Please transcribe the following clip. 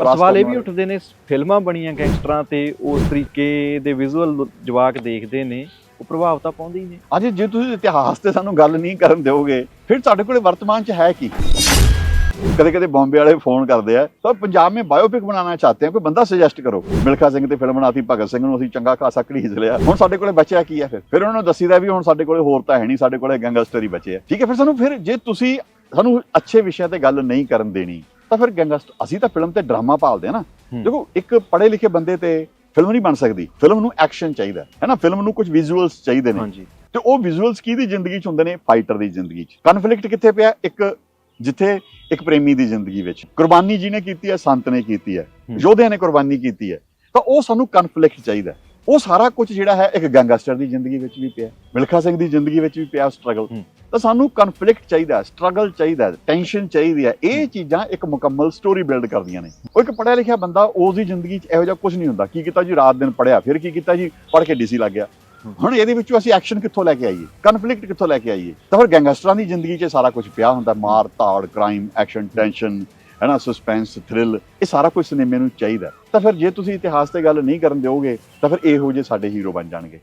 ਵਿਸ਼ਵਾਸ ਸਵਾਲ ਇਹ ਕਰਨ ਵੀ। ਉੱਠਦੇ ਨੇ ਫਿਲਮਾਂ ਬਣੀਆਂ ਗੈਂਗਸਟਰਾਂ ਤੇ ਉਸ ਤਰੀਕੇ ਦੇ ਵਿਜ਼ੂਅਲ ਜਵਾਕ ਦੇਖਦੇ ਨੇ ਉਹ ਪ੍ਰਭਾਵ ਤਾਂ ਪਾਉਂਦੇ ਹੀ ਨੇ। ਅੱਜ ਜੇ ਤੁਸੀਂ ਇਤਿਹਾਸ ਤੇ ਸਾਨੂੰ ਗੱਲ ਨਹੀਂ ਕਰਨ ਦਿਓਗੇ ਫਿਰ ਸਾਡੇ ਕੋਲੇ ਵਰਤਮਾਨ ਚ ਹੈ ਕੀ? ਕਦੇ ਕਦੇ ਬੰਬੇ ਵਾਲੇ ਫੋਨ ਕਰਦੇ ਆ ਸਰ ਪੰਜਾਬ ਮੇਂ ਬਾਇਓਪਿਕ ਬਣਾਉਣਾ ਚਾਹਤੇ हैं ਕੋਈ ਬੰਦਾ ਸੁਜੈਸਟ ਕਰੋ। ਮਿਲਖਾ ਸਿੰਘ ਤੇ ਫਿਲਮ ਬਣਾਤੀ ਭਗਤ ਸਿੰਘ ਨੂੰ ਅਸੀਂ ਚੰਗਾ ਖਾਸਾ ਘੜੀਸ ਲਿਆ। ਹੁਣ ਸਾਡੇ ਕੋਲੇ ਬਚਿਆ ਕੀ ਹੈ ਫਿਰ? ਫਿਰ ਉਹਨਾਂ ਨੂੰ ਦੱਸੀਦਾ ਵੀ ਹੁਣ ਸਾਡੇ ਕੋਲੇ ਹੋਰ ਤਾਂ ਹੈ ਨਹੀਂ ਸਾਡੇ ਕੋਲੇ ਗੈਂਗਸਟਰ ਹੀ ਬਚੇ ਆ। ਠੀਕ ਹੈ ਫਿਰ ਸਾਨੂੰ ਫਿਰ ਜੇ ਤੁਸੀਂ ਸਾਨੂੰ ਅੱਛੇ ਵਿਸ਼ਿਆਂ ਤੇ ਗੱਲ ਨਹੀਂ ਕਰਨ ਦੇਣੀ ਤਾਂ ਫਿਰ ਗੈਂਗਸਟਰ ਅਸੀਂ ਤਾਂ ਫਿਲਮ ਤੇ ਡਰਾਮਾ ਪਾਲਦੇ ਆ ਨਾ। ਦੇਖੋ ਇੱਕ ਪੜ੍ਹੇ ਲਿਖੇ ਬੰਦੇ ਤੇ ਫਿਲਮ ਨਹੀਂ ਬਣ ਸਕਦੀ। ਫਿਲਮ ਨੂੰ ਐਕਸ਼ਨ ਚਾਹੀਦਾ ਹੈ ਨਾ। ਫਿਲਮ ਨੂੰ ਕੁਝ ਵਿਜ਼ੂਅਲਸ ਚਾਹੀਦੇ ਨੇ। ਤੇ ਉਹ ਵਿਜ਼ੂਅਲਸ ਕਿਹਦੀ ਜ਼ਿੰਦਗੀ ਚ ਹੁੰਦੇ ਨੇ? ਫਾਈਟਰ ਦੀ ਜ਼ਿੰਦਗੀ ਚ। ਕਨਫਲਿਕਟ ਕਿੱਥੇ ਪਿਆ? ਇੱਕ ਜਿੱਥੇ ਇੱਕ ਪ੍ਰੇਮੀ ਦੀ ਜ਼ਿੰਦਗੀ ਵਿੱਚ। ਕੁਰਬਾਨੀ ਜਿਹਨੇ ਕੀਤੀ ਹੈ ਸੰਤ ਨੇ ਕੀਤੀ ਹੈ। ਯੋਧਿਆਂ ਨੇ ਕੁਰਬਾਨੀ ਕੀਤੀ ਹੈ। ਤਾਂ ਉਹ ਸਾਨੂੰ ਕਨਫਲਿਕਟ ਚਾਹੀਦਾ। ਉਹ ਸਾਰਾ ਕੁਝ ਜਿਹੜਾ ਹੈ ਇੱਕ ਗੈਂਗਸਟਰ ਦੀ ਜ਼ਿੰਦਗੀ ਵਿੱਚ ਵੀ ਪਿਆ। ਮਿਲਖਾ ਸਿੰਘ ਦੀ ਜ਼ਿੰਦਗੀ ਵਿੱਚ ਵੀ ਪਿਆ ਸਟਰਗਲ। ਤਾਂ ਸਾਨੂੰ ਕਨਫਲਿਕਟ ਚਾਹੀਦਾ ਸਟਰਗਲ ਚਾਹੀਦਾ ਟੈਨਸ਼ਨ ਚਾਹੀਦੀ ਹੈ। ਇਹ ਚੀਜ਼ਾਂ ਇੱਕ ਮੁਕੰਮਲ ਸਟੋਰੀ ਬਿਲਡ ਕਰਦੀਆਂ ਨੇ। ਉਹ ਇੱਕ ਪੜ੍ਹਿਆ ਲਿਖਿਆ ਬੰਦਾ ਉਸ ਦੀ ਜ਼ਿੰਦਗੀ 'ਚ ਇਹੋ ਜਿਹਾ ਕੁਝ ਨਹੀਂ ਹੁੰਦਾ। ਕੀ ਕੀਤਾ ਜੀ? ਰਾਤ ਦਿਨ ਪੜਿਆ ਫਿਰ ਕੀ ਕੀਤਾ ਜੀ? ਪੜ੍ਹ ਕੇ ਡੀਸੀ ਲੱਗ ਗਿਆ। ਹੁਣ ਇਹਦੇ ਵਿੱਚੋਂ ਅਸੀਂ ਐਕਸ਼ਨ ਕਿੱਥੋਂ ਲੈ ਕੇ ਆਈਏ? ਕਨਫਲਿਕਟ ਕਿੱਥੋਂ ਲੈ ਕੇ ਆਈਏ? ਤਾਂ ਫਿਰ ਗੈਂਗਸਟਰਾਂ ਦੀ ਜ਼ਿੰਦਗੀ 'ਚ ਸਾਰਾ ਕੁਝ ਪਿਆ ਹੁੰਦਾ। ਮਾਰ ਧਾੜ ਕ੍ਰਾਈਮ ਐਕਸ਼ਨ ਟੈਨਸ਼ਨ ਹੈ ਨਾ ਸਸਪੈਂਸ ਥ੍ਰਿਲ ਇਹ ਸਾਰਾ ਕੁਝ ਸਿਨੇਮੇ ਨੂੰ ਚਾਹੀਦਾ। ਤਾਂ ਫਿਰ ਜੇ ਤੁਸੀਂ ਇਤਿਹਾਸ ਤੇ ਗੱਲ ਨਹੀਂ ਕਰਨ ਦਿਓਗੇ ਤਾਂ ਫਿਰ ਇਹੋ ਜਿਹੇ ਸਾਡੇ ਹੀਰੋ ਬਣ ਜਾਣਗੇ।